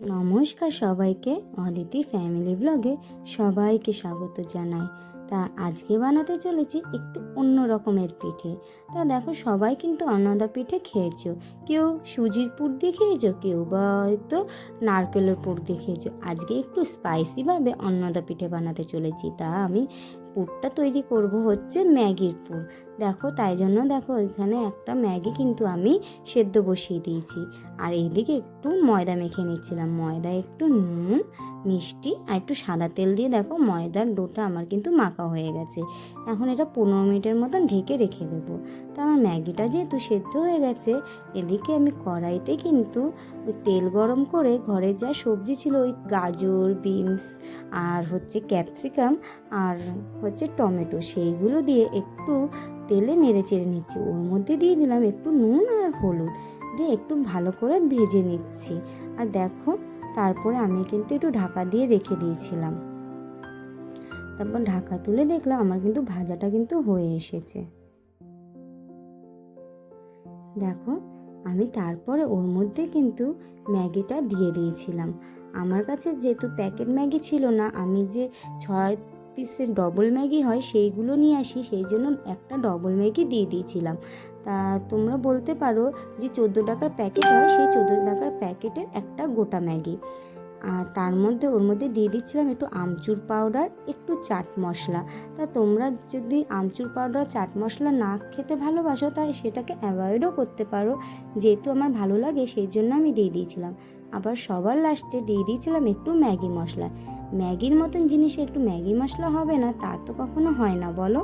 নমস্কার সবাইকে অদিতি ফ্যামিলি ব্লগে সবাইকে স্বাগত জানাই। তা আজকে বানাতে চলেছি একটু অন্য রকমের পিঠে। তা দেখো সবাই কিন্তু অন্নদা পিঠে খেয়েছো। কেউ সুজির পুর দিয়ে খেয়েছো, কেউ বা হয়তো নারকেলের পুর দিয়ে খেয়েছো। আজকে একটু স্পাইসিভাবে অন্নদা পিঠে বানাতে চলেছি। তা আমি পুরটা তৈরি করব হচ্ছে ম্যাগির পুর। দেখো, তাই জন্য দেখো এখানে একটা ম্যাগি কিন্তু আমি সেদ্ধ বসিয়ে দিয়েছি। আর এইদিকে একটু ময়দা মেখে নিচ্ছিলাম। ময়দা একটু নুন, মিষ্টি আর একটু সাদা তেল দিয়ে দেখো ময়দার ডোটা আমার কিন্তু মাখা হয়ে গেছে। এখন এটা পনেরো মিনিটের মতন ঢেকে রেখে দেবো। তো আমার ম্যাগিটা যেহেতু সেদ্ধ হয়ে গেছে, এদিকে আমি কড়াইতে কিন্তু তেল গরম করে ঘরে যা সবজি ছিল, ওই গাজর, বিনস আর হচ্ছে ক্যাপসিকাম আর হচ্ছে টমেটো। সেইগুলো দিয়ে একটু তেলে নেড়ে চেড়ে নিচ্ছি। ওর মধ্যে দিয়ে দিলাম একটু নুন আর হলুদ। দিয়ে একটু ভালো করে ভেজে নিচ্ছি। আর দেখো, তারপরে আমি কিন্তু একটু ঢাকা দিয়ে রেখে দিয়েছিলাম। তারপর ঢাকা তুলে দেখলাম আমার কিন্তু ভাজাটা কিন্তু হয়ে এসেছে। দেখো, আমি তারপরে ওর মধ্যে কিন্তু ম্যাগিটা দিয়ে দিয়েছিলাম। আমার কাছে যেহেতু প্যাকেট ম্যাগি ছিল না, আমি যে ছয় পিসের ডবল ম্যাগি হয়, সেইগুলো নিয়ে আসি, সেই জন্য একটা ডবল ম্যাগি দিয়ে দিয়েছিলাম। তা তোমরা বলতে পারো যে চোদ্দ টাকার প্যাকেট হয়, সেই চোদ্দ টাকার প্যাকেটের একটা গোটা ম্যাগি। আর তার মধ্যে, ওর মধ্যে দিয়ে দিচ্ছিলাম একটু আমচুর পাউডার একটু চাট মশলা। তা তোমরা যদি আমচুর পাউডার চাট মশলা না খেতে ভালোবাসো, তাই সেটাকে অ্যাভয়েডও করতে পারো। যেহেতু আমার ভালো লাগে, সেই জন্য আমি দিয়ে দিয়েছিলাম। আবার সবার লাস্টে দিয়ে দিয়েছিলাম একটু ম্যাগি মশলা। ম্যাগির মতন জিনিসে একটু ম্যাগি মশলা হবে না, তা তো কখনো হয় না, বলো?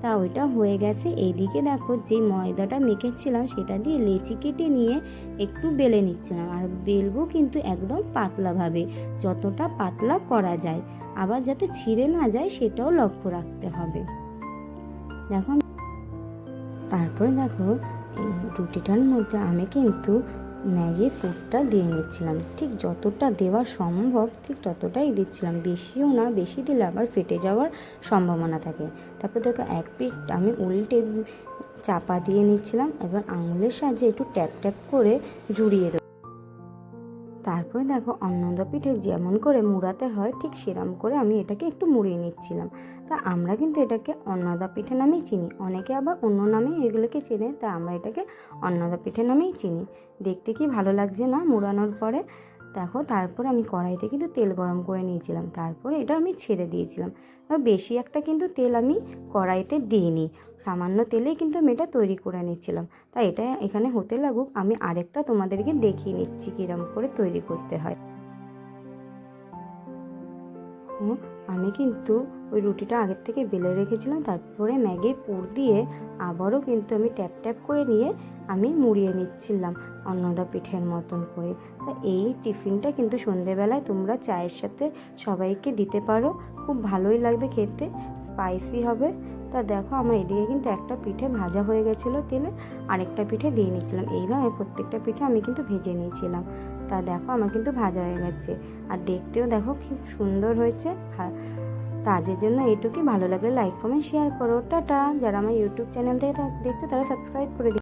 তা ওইটা হয়ে গেছে। এইদিকে দেখো যে ময়দাটা মেখেছিলাম, সেটা দিয়ে লেচি কেটে নিয়ে একটু বেলে নিচ্ছিলাম। আর বেলবো কিন্তু একদম পাতলাভাবে, যতটা পাতলা করা যায়। আবার যাতে ছিঁড়ে না যায়, সেটাও লক্ষ্য রাখতে হবে। দেখো, তারপরে দেখো রুটিটার মধ্যে আমি কিন্তু ম্যাগির পুরটা দিয়ে নিচ্ছিলাম। ঠিক যতটা দেওয়া সম্ভব ঠিক ততটাই দিচ্ছিলাম। বেশিও না, বেশি দিলে আবার ফেটে যাওয়ার সম্ভাবনা থাকে। তারপর দেখো, এক পিঠ আমি উল্টে চাপা দিয়ে নিচ্ছিলাম। এবার আঙুলের সাহায্যে একটু ট্যাপ ট্যাপ করে জুড়িয়ে দেবো। তারপরে দেখো অন্নদা পিঠে যেমন করে মুড়াতে হয়, ঠিক সেরম করে আমি এটাকে একটু মুড়িয়ে নিচ্ছিলাম। তা আমরা কিন্তু এটাকে অন্নদা পিঠে নামেই চিনি। অনেকে আবার অন্য নামে এগুলোকে চেনে, তা আমরা এটাকে অন্নদা পিঠে নামেই চিনি। দেখতে কি ভালো লাগছে না মুড়ানোর পরে? দেখো তারপরে আমি কড়াইতে কিন্তু তেল গরম করে নিয়েছিলাম। তারপরে এটা আমি ছেড়ে দিয়েছিলাম। বেশি একটা কিন্তু তেল আমি কড়াইতে দিইনি। সামান্য তেলেই কিন্তু আমি এটা তৈরি করে নিচ্ছিলাম। তাই এটা এখানে হতে লাগুক, আমি আরেকটা তোমাদেরকে দেখিয়ে নিচ্ছি কীরকম করে তৈরি করতে হয়। আমি কিন্তু ওই রুটিটা আগের থেকে বেলে রেখেছিলাম, তারপরে ম্যাগির পুর দিয়ে আবারও কিন্তু আমি ট্যাপ ট্যাপ করে নিয়ে আমি মুড়িয়ে নিচ্ছিলাম অন্নদা পিঠের মতন করে। তা এই টিফিনটা কিন্তু সন্ধেবেলায় তোমরা চায়ের সাথে সবাইকে দিতে পারো, খুব ভালোই লাগবে খেতে স্পাইসি হবে। তা দেখো আমার এদিকে কিন্তু একটা পিঠে ভাজা হয়ে গেছিল তেলে, আরেকটা পিঠে দিয়ে নিচ্ছিলাম। এইভাবে প্রত্যেকটা পিঠে আমি কিন্তু ভেজে নিয়েছিলাম। তা দেখো আমার কিন্তু ভাজা হয়ে গেছে। আর দেখতেও দেখো খুব সুন্দর হয়েছে। হ্যাঁ তা আজের জন্য এটুকুই ভালো লাগলে লাইক কমেন্ট শেয়ার করো। টাটা। যারা আমার ইউটিউব চ্যানেল থেকে দেখছ, তারা সাবস্ক্রাইব করে